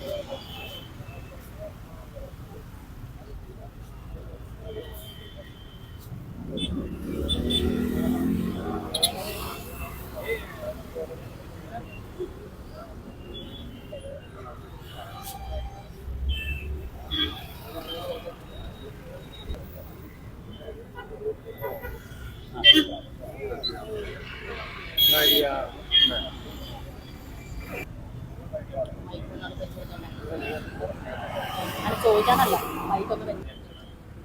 本当に。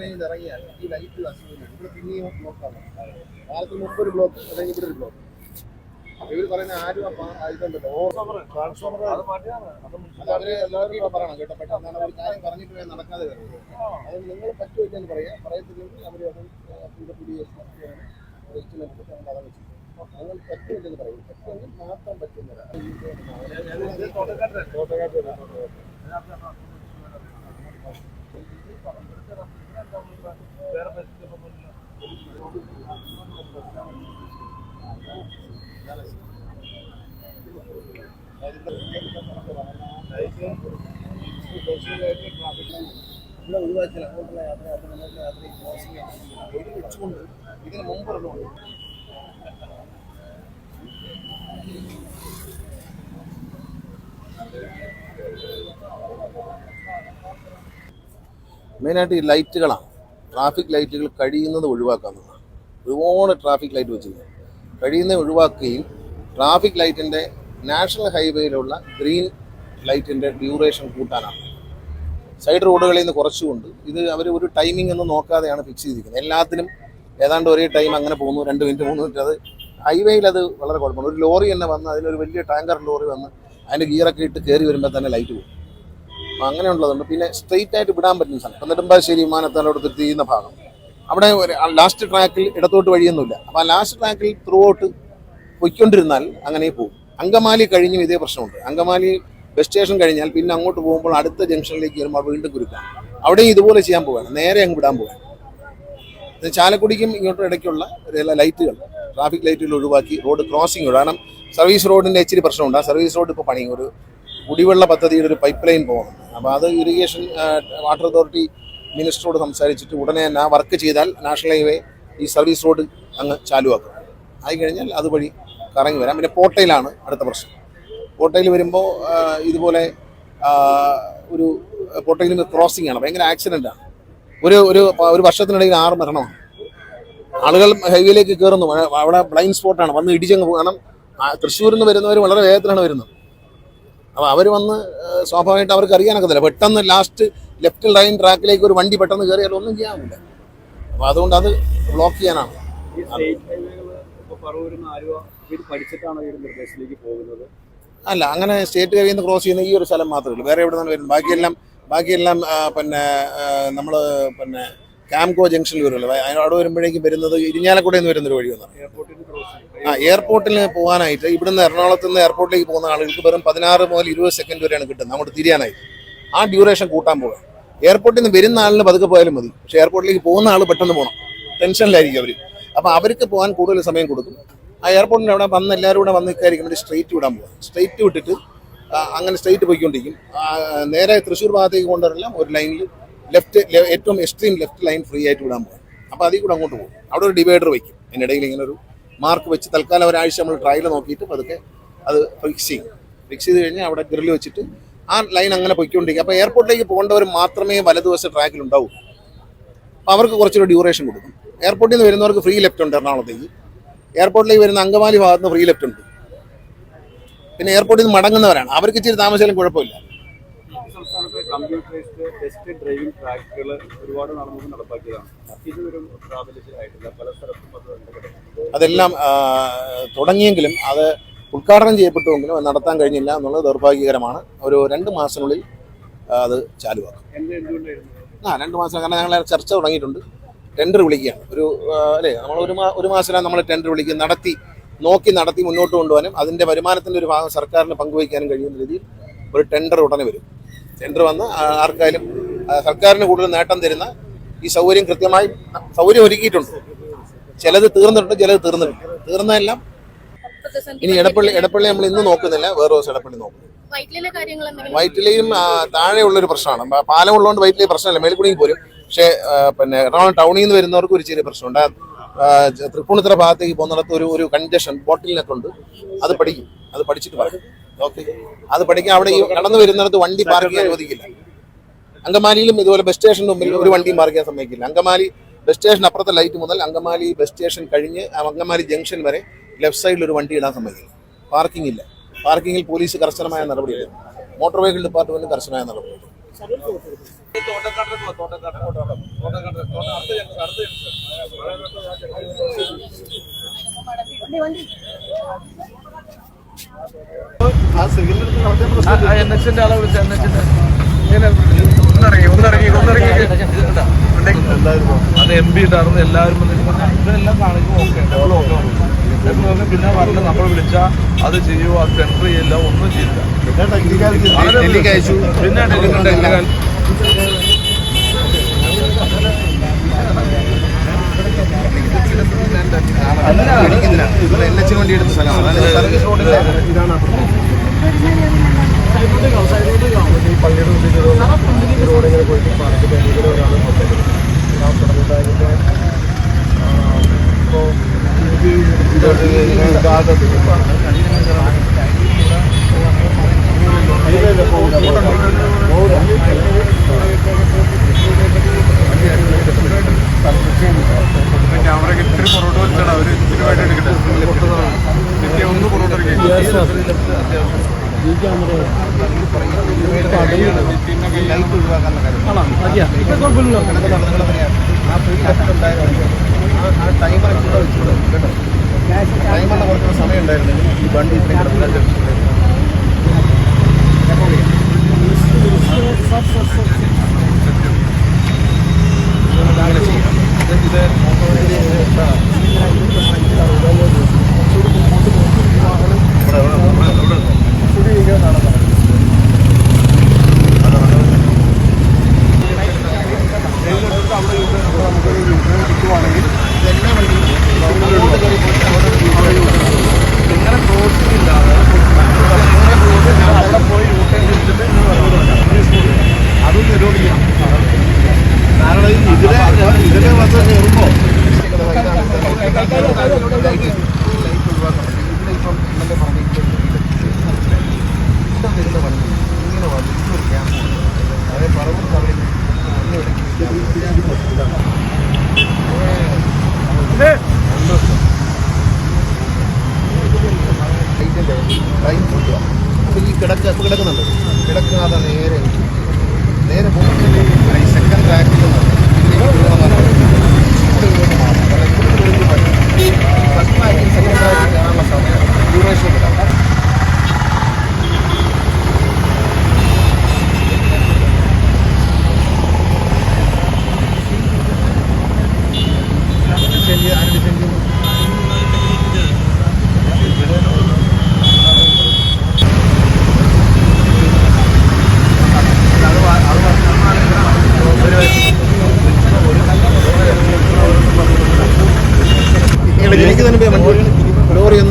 കഴിഞ്ഞ് ഇറങ്ങിയാൽ ഈ ലൈറ്റ് ഇവിടെ പിന്നെയും ബ്ലോക്കാണ് പാലത്തിന് മുമ്പ് ഒരു ബ്ലോക്ക് അല്ലെങ്കിൽ ഇവിടെ ഒരു ബ്ലോക്ക് ഇവർ പറയുന്ന ആരും ഇതുണ്ടല്ലോ ട്രാൻസ്ഫോമർ അത് അവർ എല്ലാവരും പറയണം കേട്ടോ പെട്ടെന്ന് ഒരു കാര്യം പറഞ്ഞിട്ട് വേണം നടക്കാതെ വരുന്നത് അത് നിങ്ങൾ പറ്റുമില്ലെന്ന് പറയാം പറയത്തില്ലെങ്കിൽ അവർ അത് പുതിയ ചെയ്യും നിങ്ങൾ പറ്റുമില്ലെന്ന് പറയും പറ്റുമെങ്കിൽ മാത്രം പറ്റുന്നില്ല ഇവിടെ ഒഴിവാക്കിയാൽ അങ്ങോട്ടുള്ള യാത്ര യാത്ര മുന്നോട്ടുള്ള യാത്ര ഈ ക്രോസിംഗ് ഒരു വെച്ചുകൊണ്ട് ഇതിന് മുമ്പൊരെണ്ണമുണ്ട് മെയിനായിട്ട് ഈ ലൈറ്റുകളാണ്. ട്രാഫിക് ലൈറ്റുകൾ കഴിയുന്നത് ഒഴിവാക്കാവുന്നതാണ് ഒരുപാട് ട്രാഫിക് ലൈറ്റ് വെച്ചിരുന്നത് കഴിയുന്നത് ഒഴിവാക്കുകയും ട്രാഫിക് ലൈറ്റിന്റെ നാഷണൽ ഹൈവേയിലുള്ള ഗ്രീൻ ലൈറ്റിന്റെ ഡ്യൂറേഷൻ കൂട്ടാനാണ്. സൈഡ് റോഡുകളിൽ നിന്ന് കുറച്ചുകൊണ്ട് ഇത് അവർ ഒരു ടൈമിംഗ് ഒന്നും നോക്കാതെയാണ് ഫിക്സ് ചെയ്തിരിക്കുന്നത്. എല്ലാത്തിനും ഏതാണ്ട് ഒരേ ടൈം അങ്ങനെ പോകുന്നു രണ്ട് മിനിറ്റ് മൂന്ന് മിനിറ്റ്. അത് ഹൈവേയിൽ അത് വളരെ കുഴപ്പമാണ് ഒരു ലോറി തന്നെ വന്ന് അതിലൊരു വലിയ ടാങ്കർ ലോറി വന്ന് അതിന്റെ ഗിയറൊക്കെ ഇട്ട് കയറി വരുമ്പോൾ തന്നെ ലൈറ്റ് പോകും. അങ്ങനെയുള്ളതുണ്ട്. പിന്നെ സ്ട്രെയിറ്റ് ആയിട്ട് വിടാൻ പറ്റുന്ന സ്ഥലം. നെടുമ്പാശ്ശേരി വിമാനത്താലോട് തീരുന്ന ഭാഗം. അവിടെ ലാസ്റ്റ് ട്രാക്കിൽ ഇടത്തോട്ട് വഴിയൊന്നുമില്ല. അപ്പോൾ ആ ലാസ്റ്റ് ട്രാക്കിൽ ത്രൂ ഔട്ട് പൊയ്ക്കൊണ്ടിരുന്നാൽ അങ്ങനെ പോകും. അങ്കമാലി കഴിഞ്ഞും ഇതേ പ്രശ്നമുണ്ട്. അങ്കമാലി ബസ് സ്റ്റേഷൻ കഴിഞ്ഞാൽ പിന്നെ അങ്ങോട്ട് പോകുമ്പോൾ അടുത്ത ജംഗ്ഷനിലേക്ക് വരുമ്പോൾ വീണ്ടും കുരുക്കാം അവിടെയും ഇതുപോലെ ചെയ്യാൻ പോവാണ് നേരെ അങ്ങ് വിടാൻ പോകാം ചാലക്കുടിക്കും ഇങ്ങോട്ടും ഇടയ്ക്കുള്ള ലൈറ്റുകൾ ട്രാഫിക് ലൈറ്റുകൾ ഒഴിവാക്കി റോഡ് ക്രോസിംഗ് കാരണം സർവീസ് റോഡിന്റെ ഇച്ചിരി പ്രശ്നമുണ്ട്. ആ സർവീസ് റോഡ് ഇപ്പോൾ പണി ഒരു കുടിവെള്ള പദ്ധതിയുടെ ഒരു പൈപ്പ് ലൈൻ പോകുന്നുണ്ട് അപ്പോൾ അത് ഇറിഗേഷൻ വാട്ടർ അതോറിറ്റി മിനിസ്റ്ററോട് സംസാരിച്ചിട്ട് ഉടനെ തന്നെ ആ വർക്ക് ചെയ്താൽ നാഷണൽ ഹൈവേ ഈ സർവീസ് റോഡ് അങ്ങ് ചാലുവാക്കും. ആയി കഴിഞ്ഞാൽ അതുവഴി കറങ്ങി വരാം. പിന്നെ പോട്ടയിലാണ് അടുത്ത പ്രശ്നം. പോട്ടയിൽ വരുമ്പോൾ ഇതുപോലെ ഒരു പോട്ടയിൽ ക്രോസിംഗ് ആണ്. ഭയങ്കര ആണ്. ഒരു ഒരു ഒരു വർഷത്തിനിടയിൽ ആറ് മരണമാണ്. ആളുകൾ ഹൈവേയിലേക്ക് കയറുന്നു അവിടെ- ബ്ലൈൻഡ് സ്പോട്ടാണ് വന്ന് ഇടിച്ചങ്ങ് പോകണം. കാരണം തൃശ്ശൂരിൽ നിന്ന് വരുന്നവർ വളരെ വേഗത്തിലാണ് വരുന്നത്. അപ്പോൾ അവർ വന്ന് സ്വാഭാവികമായിട്ട് അവർക്ക് അറിയാനൊക്കത്തില്ല. പെട്ടെന്ന് ലാസ്റ്റ് ലെഫ്റ്റ് ലൈൻ ട്രാക്കിലേക്ക് ഒരു വണ്ടി പെട്ടെന്ന് കയറിയാൽ ഒന്നും ചെയ്യാനില്ല. അപ്പോൾ അതുകൊണ്ട് അത് ബ്ലോക്ക് ചെയ്യാനാണ്. അല്ല അങ്ങനെ സ്റ്റേറ്റ് ഹൈവേയിൽ നിന്ന് ക്രോസ് ചെയ്യുന്ന ഈ ഒരു സ്ഥലം മാത്രമേ ഉള്ളൂ. വേറെ എവിടെ നിന്നാണ് വരുന്നത്? ബാക്കിയെല്ലാം ബാക്കിയെല്ലാം പിന്നെ നമ്മൾ പിന്നെ ക്യാംകോ ജംഗ്ഷനിൽ വരുമല്ലോ. അവിടെ വരുമ്പോഴേക്കും വരുന്നത് ഇരിഞ്ഞാലക്കുടയിൽ നിന്ന് വരുന്നൊരു വഴി വന്നാണ് ആ എയർപോർട്ടിൽ പോകാനായിട്ട് ഇവിടുന്ന് എറണാകുളത്ത് നിന്ന് എയർപോർട്ടിലേക്ക് പോകുന്ന ആളുകൾക്ക് വെറും പതിനാറ് മുതൽ ഇരുപത് സെക്കൻഡ് വരെയാണ് കിട്ടുന്നത്. അങ്ങോട്ട് തിരിയാനായിട്ട്. ആ ഡ്യൂറേഷൻ കൂട്ടാൻ പോകാം എയർപോർട്ടിൽ നിന്ന് വരുന്ന ആളിന് പതുക്കെ പോയാലും മതി. പക്ഷേ എയർപോർട്ടിലേക്ക് പോകുന്ന ആൾ പെട്ടെന്ന് പോകണം ടെൻഷനിലായിരിക്കും അവർ അപ്പോൾ അവർക്ക് പോകാൻ കൂടുതൽ സമയം കൊടുക്കും. ആ എയർപോർട്ടിന്റെ അവിടെ വന്ന് എല്ലാവരും കൂടെ വന്ന് നിൽക്കായിരിക്കും വേണ്ടി സ്ട്രെയിറ്റ് വിടാൻ പോകും സ്ട്രെയിറ്റ് വിട്ടിട്ട് അങ്ങനെ സ്ട്രെയിറ്റ് പോയിക്കൊണ്ടിരിക്കും. നേരെ തൃശ്ശൂർ ഭാഗത്തേക്ക് കൊണ്ടുവരെല്ലാം ഒരു ലൈനിൽ ലെഫ്റ്റ് ഏറ്റവും എക്സ്ട്രീം ലെഫ്റ്റ് ലൈൻ ഫ്രീ ആയിട്ട് വിടാൻ പോകും അപ്പോൾ അതിൽ കൂടെ അങ്ങോട്ട് പോകും. അവിടെ ഒരു ഡിവൈഡർ വയ്ക്കും അതിനിടയിൽ ഇങ്ങനെ ഒരു മാർക്ക് വെച്ച് തൽക്കാലം ഒരാഴ്ച നമ്മൾ ട്രയൽ നോക്കിയിട്ട് പതുക്കെ അത് ഫിക്സ് ചെയ്യും. ഫിക്സ് ചെയ്ത് കഴിഞ്ഞാൽ അവിടെ ഗ്രില്ല് വെച്ചിട്ട് ആ ലൈൻ അങ്ങനെ പൊയ്ക്കൊണ്ടിരിക്കും. അപ്പോൾ എയർപോർട്ടിലേക്ക് പോകേണ്ടവർ മാത്രമേ വലതുവശ ട്രാക്കിൽ ഉണ്ടാവൂ. അപ്പോൾ അവർക്ക് കുറച്ചൊരു ഡ്യൂറേഷൻ കൊടുക്കും. എയർപോർട്ടിൽ നിന്ന് വരുന്നവർക്ക് ഫ്രീ ലെഫ്റ്റ് ഉണ്ട് എറണാകുളത്തേക്ക്. എയർപോർട്ടിലേക്ക് വരുന്ന അങ്കമാലി ഭാഗത്ത് നിന്ന് ഫ്രീ ലെഫ്റ്റ് ഉണ്ട്. പിന്നെ എയർപോർട്ടിൽ നിന്ന് മടങ്ങുന്നവരാണ്. അവർക്ക് ഇച്ചിരി താമസിച്ചാലും കുഴപ്പമില്ല. കമ്പ്യൂട്ടറൈസ്ഡ് ടെസ്റ്റ് ഡ്രൈവിംഗ് ട്രാക്കുകൾ ഒരുപാട് നടന്നു നടപ്പാക്കിയതാണ്. ഇതുവരും പ്രാബല്യത്തിലായിട്ടില്ല. പല സ്ഥലത്തും അത് അതെല്ലാം തുടങ്ങിയെങ്കിലും അത് ഉദ്ഘാടനം ചെയ്യപ്പെട്ടുവെങ്കിലും അത് നടത്താൻ കഴിഞ്ഞില്ല എന്നുള്ളത് ദൗർഭാഗ്യകരമാണ്. ഒരു രണ്ട് മാസത്തിനുള്ളിൽ അത് ചാലുവാക്കും. ആ രണ്ട് മാസം കാരണം ഞങ്ങൾ ചർച്ച തുടങ്ങിയിട്ടുണ്ട്. ടെൻഡർ വിളിക്കുകയാണ്. ഒരു അല്ലേ നമ്മൾ ഒരു ഒരു മാസത്തിലാണ് നമ്മൾ ടെൻഡർ വിളിക്കുക നടത്തി നോക്കി നടത്തി മുന്നോട്ട് കൊണ്ടുപോകാനും അതിന്റെ വരുമാനത്തിന്റെ ഒരു ഭാഗം സർക്കാരിന് പങ്കുവയ്ക്കാനും കഴിയുന്ന രീതിയിൽ ഒരു ടെൻഡർ ഉടനെ വരും. ടെൻഡർ വന്ന് ആർക്കായാലും സർക്കാരിന് കൂടുതൽ നേട്ടം തരുന്ന ഈ സൗകര്യം കൃത്യമായി സൗകര്യം ഒരുക്കിയിട്ടുണ്ട്. ചിലത് തീർന്നിട്ടുണ്ട് ചിലത് തീർന്നിട്ടുണ്ട് തീർന്നതെല്ലാം ഇനി എടപ്പള്ളി എടപ്പള്ളി നമ്മൾ ഇന്ന് നോക്കുന്നില്ല വേറെ ദിവസം എടപ്പള്ളി നോക്കും. വൈറ്റിലയും താഴെയുള്ളൊരു പ്രശ്നമാണ്. പാലം ഉള്ളതുകൊണ്ട് വൈറ്റിലെ പ്രശ്നമല്ല മേൽക്കുടിക്ക് പോരും പക്ഷേ പിന്നെ എറണാകുളം ടൗണിൽ നിന്ന് വരുന്നവർക്ക് ഒരു ചെറിയ പ്രശ്നമുണ്ട്. തൃപ്പൂണിത്തുറ ഭാഗത്തേക്ക് പോകുന്നിടത്ത് ഒരു ഒരു കൺജഷൻ ബോട്ടിലിനൊക്കെ ഉണ്ട്. അത് പഠിക്കും. അത് പഠിച്ചിട്ട് പറയും. അത് പഠിക്കാൻ അവിടെ ഈ കടന്നു വരുന്നിടത്ത് വണ്ടി പാർക്ക് ചെയ്യാൻ അനുവദിക്കില്ല. അങ്കമാലിയിലും ഇതുപോലെ ബസ് സ്റ്റേഷന് മുമ്പിൽ ഒരു വണ്ടിയും പാർക്ക് ചെയ്യാൻ സമ്മതിക്കില്ല. അങ്കമാലി ബസ് സ്റ്റേഷൻ അപ്പുറത്തെ ലൈറ്റ് മുതൽ അങ്കമാലി ബസ് സ്റ്റേഷൻ കഴിഞ്ഞ് അങ്കമാലി ജംഗ്ഷൻ വരെ ലെഫ്റ്റ് സൈഡിൽ ഒരു വണ്ടി ഇടാൻ സമ്മതിക്കില്ല. പാർക്കിംഗ് ഇല്ല. പാർക്കിങ്ങിൽ പോലീസ് കർശനമായ നടപടിയെടുക്കും മോട്ടോർ വെഹിക്കിൾ ഡിപ്പാർട്ട്മെന്റ് കർശനമായ നടപടിയെടുക്കും എൻ അത് എം പി ഉണ്ടായിരുന്നു എല്ലാവരും ഇതെല്ലാം കാണിക്കും ഓക്കെ ഓക്കെ പിന്നെ പറഞ്ഞ് നമ്മൾ വിളിച്ചാൽ അത് ചെയ്യുമോ അത് ടെൻഡർ ചെയ്യില്ല ഒന്നും ചെയ്യില്ല. പിന്നെ ഡൽഹി എൻ എച്ചിന് വേണ്ടി എടുത്ത സ്ഥലമാണ് സർവീസ് റോഡിന്റെ ക്യാമറ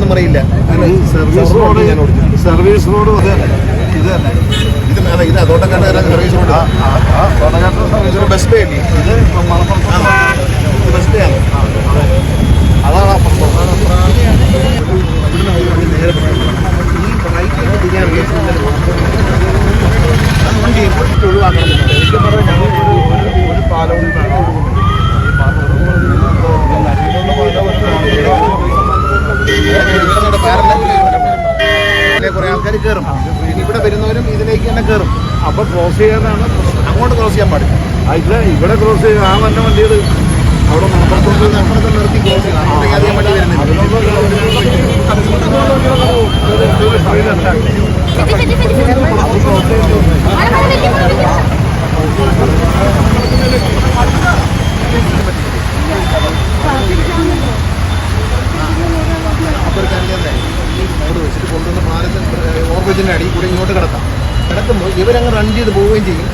ഒന്നും അറിയില്ല സർവീസ് റോഡ് ഇത് തന്നെ. ഇത് അതെ ഇത് Thottakkad service road. Service road. Best ഇത് മലപ്പുറം ബസ് ഡേ അതാണ് ആ സംഭവം ഇവിടുന്ന് ഒരു വണ്ടി നേരെ പുറകിൽ. ഈ റൈറ്റിലേക്ക് തിരിയാനുള്ള സിഗ്നൽ അത് വണ്ടി എപ്പോഴും ഒഴിവാക്കണം ശരിക്കും പറഞ്ഞാൽ ഞങ്ങൾക്ക് ഒരു ഒരു- ഒരു പാലം കൂടി വേണം ഈ പാലം ഇതിനുള്ള പാലം ഇതിലെ കുറെ ആൾക്കാർ കയറും പിന്നെ ഇവിടെ വരുന്നവരും ഇതിലേക്ക് തന്നെ കയറും അപ്പൊ ക്രോസ് ചെയ്യാനാണ് അങ്ങോട്ട് ക്രോസ് ചെയ്യാൻ പാടില്ല. ഇല്ല ഇവിടെ ക്രോസ് ചെയ്യുക ആ വന്ന വണ്ടികൾ അവിടെ അപ്പുറത്ത് നിർത്തി ക്രോസ് ചെയ്യണം. അപ്പോൾ ഒരു കാര്യം അവിടെ വെച്ചിട്ട് കൊണ്ടുവന്ന് പാലത്തിൽ ഓവർബ്രിഡ്ജിന്റെ അടിയിൽ കൂടെ ഇങ്ങോട്ട് കിടത്താം കിടക്കുമ്പോൾ ഇവരങ്ങ് റൺ ചെയ്ത് പോവുകയും ചെയ്യും.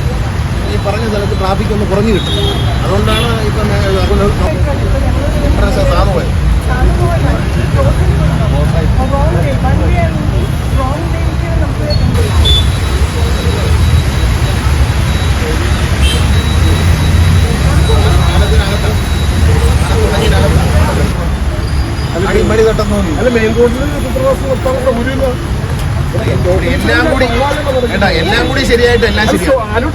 ഈ പറഞ്ഞ സ്ഥലത്ത് ട്രാഫിക് ഒന്ന് കുറഞ്ഞു കിട്ടും. അതുകൊണ്ടാണ് ഇപ്പം സാധനം പോയത് അല്ല മെയിൻ റോഡിൽ ക്രോസ് നിർത്താൻ സൗകര്യമില്ല എല്ലാം കൂടി വേണ്ട എല്ലാം കൂടി ശരിയായിട്ട് എല്ലാം ശരിയാണ്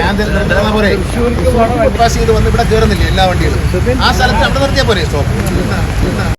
ഞാൻ തരുന്ന പോലെ പാസ് ചെയ്ത് വന്ന് ഇവിടെ കയറുന്നില്ല എല്ലാ വണ്ടികളും? ആ സ്ഥലത്ത് അവിടെ നിർത്തിയാൽ പോരെ സ്റ്റോപ്പ്